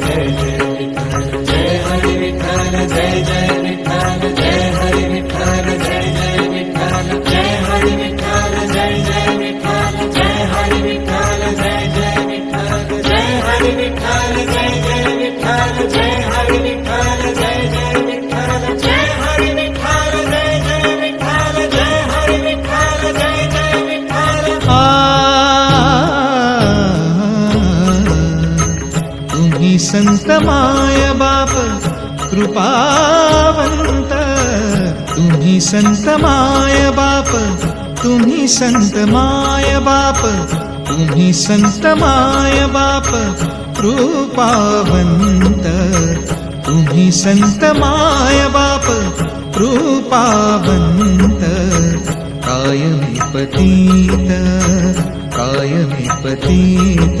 Hare संत माय बाप कृपावंत तुम्ही संत माय बाप तुम्ही संत माय बाप तुम्ही संत माय बाप कृपावंत तुम्ही संत माय बाप कृपावंत कायमी पतीत कायमी पतीत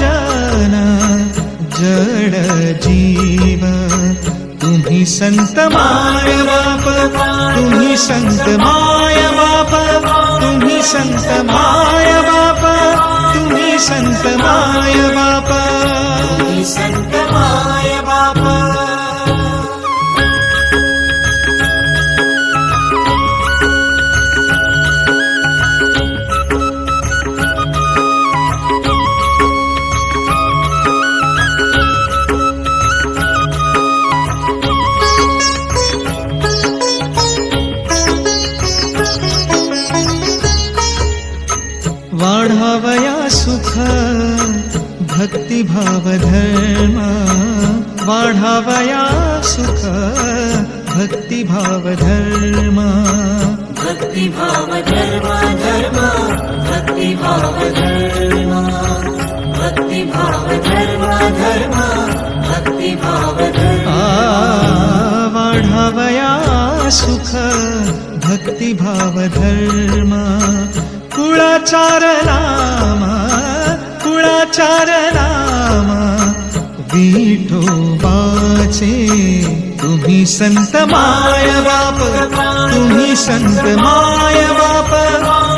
जड जीव। तुम्ही संत माय बाप तुम्ही संत माय बाप तुम्ही संत माय बाप तुम्ही संत माय बाप। संत माय बाप। वाढावया सुख भक्तिभाव धर्म वाढावया सुख भक्तिभाव धर्म। भक्ति भाव धर्म धर्म भक्ति भाव धर्म भक्ति भाव धर्म धर्म भक्ति भाव धर्म। आ वाढावया सुख भक्तिभाव धर्म कुळाचार नाम कुळाचार नाम। विठोबाचे तुम्ही संत माय बाप। तुम्ही संत माय बाप।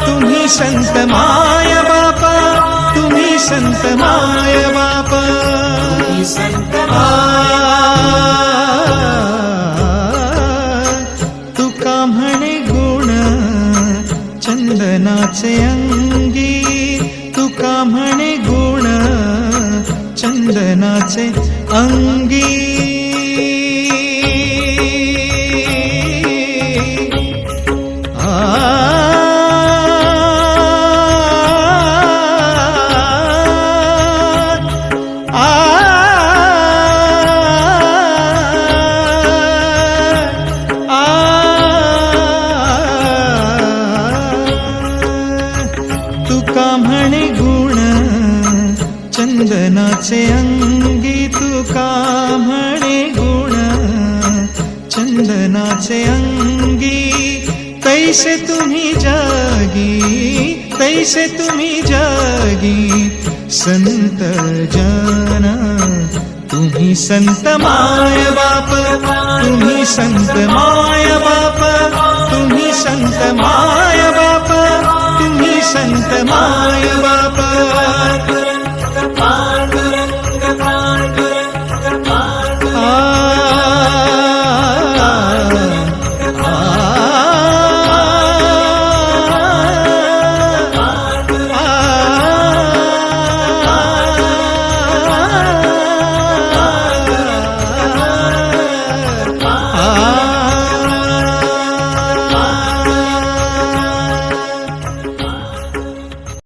तुम्ही संत माय बाप। तुम्ही संत माय बाप। संत अंगी तुका म्हणे गुण चंदनाचे अंगी. ब्राह्मणे म्हणे गुण चंदनाचे अंगी तुका म्हणे गुण चंदनाचे अंगी तैसे तुम्ही जागी तैसे तुम्ही जागी संत जन तुम्ही संत माय बाप तुम्ही संत माय बाप तुम्ही संत माय సంతమాయ